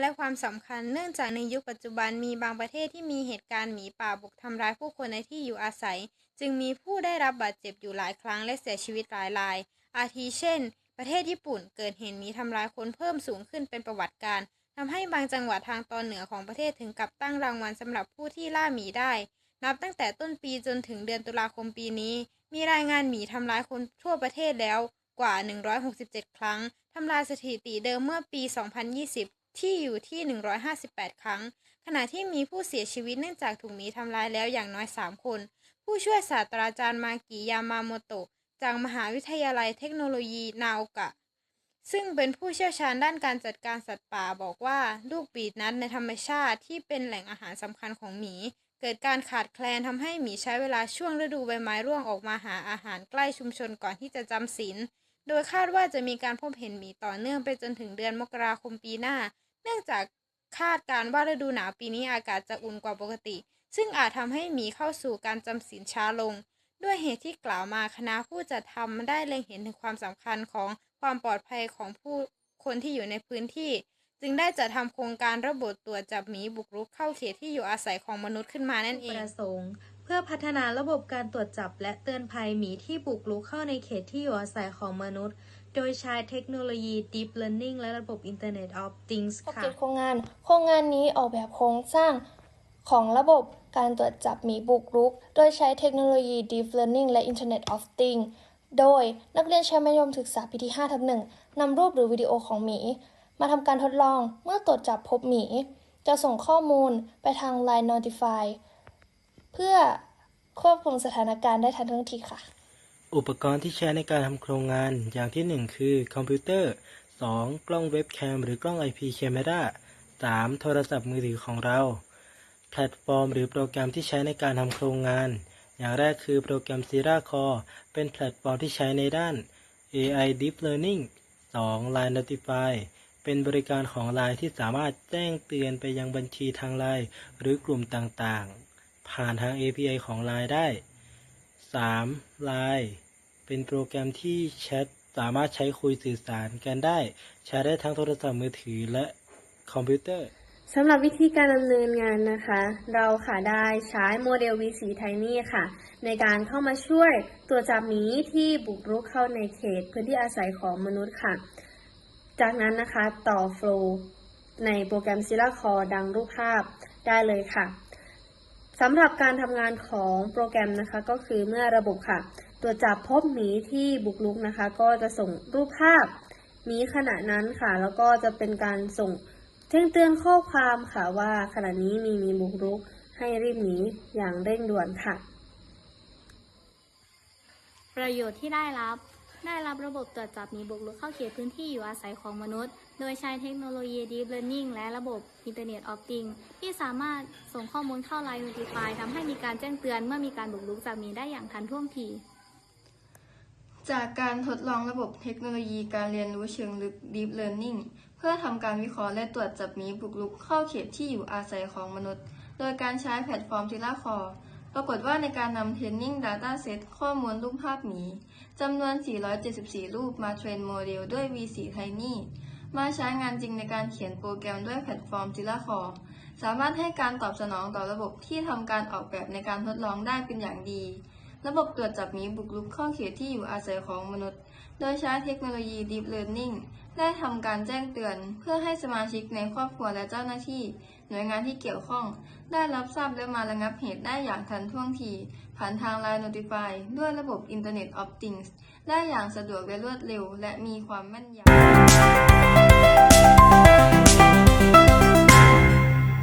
และความสำคัญ เนื่องจากในยุคปัจจุบันมีบางประเทศที่มีเหตุการณ์หมีป่าบุกทำร้ายผู้คนในที่อยู่อาศัย จึงมีผู้ได้รับบาดเจ็บอยู่หลายครั้งและเสียชีวิตหลายราย อาทิเช่น ประเทศญี่ปุ่นเกิดเหตุหมีทำร้ายคนเพิ่มสูงขึ้นเป็นประวัติการณ์ทำให้บางจังหวัดทางตอนเหนือของประเทศถึงกับตั้งรางวัลสำหรับผู้ที่ล่าหมีได้ นับตั้งแต่ต้นปีจนถึงเดือนตุลาคมปีนี้ มีรายงานหมีทำร้ายคนทั่วประเทศแล้วกว่า 167 ครั้งทำลายสถิติเดิมเมื่อปี 2020 ที่อยู่ที่ 158 ครั้ง ขณะที่มีผู้เสียชีวิตเนื่องจากถูกหมีทำร้ายแล้วอย่างน้อย 3 คน ผู้ช่วยศาสตราจารย์มากิยามาโมโตะจากมหาวิทยาลัยเทคโนโลยีนาโอกะ ซึ่งเป็นผู้เชี่ยวชาญด้านการจัดการสัตว์ป่าบอกว่าลูกปีดนัดในธรรมชาติที่เป็นแหล่งอาหารสำคัญของหมี เกิดการขาดแคลนทำให้หมีใช้เวลาช่วงฤดูใบไม้ร่วงออกมาหาอาหารใกล้ชุมชนก่อนที่จะจำศีลโดยคาดว่าจะมีการพบเห็นหมีต่อเนื่องไปจนถึงเดือนมกราคมปีหน้า เนื่องจากคาดการณ์ว่าฤดูหนาวปีนี้อากาศจะอุ่นกว่าปกติ ซึ่งอาจทำให้หมีเข้าสู่การจำศีลช้าลง ด้วยเหตุที่กล่าวมาคณะผู้จัดทำได้เล็งเห็นถึงความสำคัญของความปลอดภัยของผู้คนที่อยู่ในพื้นที่ จึงได้จัดทำโครงการระบบตรวจจับหมีบุกรุกเข้าเขตที่อยู่อาศัยของมนุษย์ขึ้นมานั่นเอปงระสงค์ พื่อพัฒนาระบบการตรวจจับและเตือนภัยหมีที่บุกรุกเข้าในเขตที่อยู่อาศัยของมนุษย์ โดยใช้เทคโนโลยี Deep Learning และระบบ Internet of Things ขอบค่ะโครงงาน โครงงานนี้ออกแบบโครงสร้างของระบบการตรวจจับหมีบุกรุก โดยใช้เทคโนโลยี Deep Learning และ Internet of Things โดยนักเรียนชั้นมัธยมศึกษาปีที่5ทับหนึ่งนำรูปหรือวิดีโอของหมี มาทำการทดลองเมื่อตรวจจับพบหมี จะส่งข้อมูลไปทาง Line Notify เพื่อควบคุมสถานการณ์ได้ทันท่วงทีค่ะ อุปกรณ์ที่ใช้ในการทำโครงงานอย่างที่ 1 คือคอมพิวเตอร์ 2. กล้องเว็บแคมหรือกล้อง IP Camera 3. โทรศัพท์มือถือของเรา แพลตฟอร์ม หรือโปรแกรมที่ใช้ในการทำโครงงาน อย่างแรกคือโปรแกรม Sierra Core เป็นแพลตฟอร์มที่ใช้ในด้าน AI Deep Learning 2. Line Notify เป็นบริการของ Line ที่สามารถแจ้งเตือนไปยังบัญชีทาง Line หรือกลุ่มต่างๆ ผ่านทาง API ของ Line ได้ 3. Line เป็นโปรแกรมที่แชทสามารถใช้คุยสื่อสารกันได้ ใช้ได้ทั้งโทรศัพท์มือถือและคอมพิวเตอร์สำหรับวิธีการดำเนินงานนะคะ เราค่ะได้ใช้โมเดล V4 Tiny ค่ะ ในการเข้ามาช่วยตรวจับหมีที่บุกรุกเข้าในเขตพื้นที่อาศัยของมนุษย์ค่ะ จากนั้นนะคะต่อโฟล์ในโปรแกรม Sierra Core ดังรูปภาพได้เลยค่ะ สำหรับการทำงานของโปรแกรมนะคะ ก็คือเมื่อระบบค่ะ ตรวจจับพบหมีที่บุกรุกนะคะ ก็จะส่งรูปภาพหมีขณะนั้นค่ะ แล้วก็จะเป็นการส่งแจ้งเตือนข้อความค่ะว่าขณะนี้มีหมีบุกรุก ให้รีบหนีอย่างเร่งด่วนค่ะ ประโยชน์ที่ได้รับ ได้รับระบบตรวจจับหมีบุกรุกเข้าเขตพื้นที่อยู่อาศัยของมนุษย์ โดยใช้เทคโนโลยี Deep Learning และระบบ Internet of Things ที่สามารถส่งข้อมูลเข้า Line Notify ทำให้มีการแจ้งเตือนเมื่อมีการบุกรุกจากหมีได้อย่างทันท่วงที จากการทดลองระบบเทคโนโลยีการเรียนรู้เชิงลึก Deep Learning เพื่อทำการวิเคราะห์และตรวจจับหมีบุกรุกเข้าเขตที่อยู่อาศัยของมนุษย์ โดยการใช้แพลตฟอร์ม t e l a c o ปรากฏว่าในการนำ Training Data Set ข้อมูลรูปภาพหมีจำนวน 474 รูปมาเทรนโมเดลด้วย V4 Tiny มาใช้งานจริงในการเขียนโปรแกรมด้วยแพลตฟอร์ม Jira c o r e สามารถให้การตอบสนองต่อระบบที่ทำการออกแบบในการทดลองได้เป็นอย่างดี ระบบตรวจจับหมีบุกรุกเข้าเขตที่อยู่อาศัยของมนุษย์ โดยใช้เทคโนโลยี Deep Learning ได้ทำการแจ้งเตือน เพื่อให้สมาชิกในครอบครัวและเจ้าหน้าที่ หน่วยงานที่เกี่ยวข้อง ได้รับทราบและมาระงับเหตุได้อย่างทันท่วงที ผ่านทาง Line Notify ด้วยระบบ Internet of Things ได้อย่างสะดวกและรวดเร็ว และมีความแม่นยำ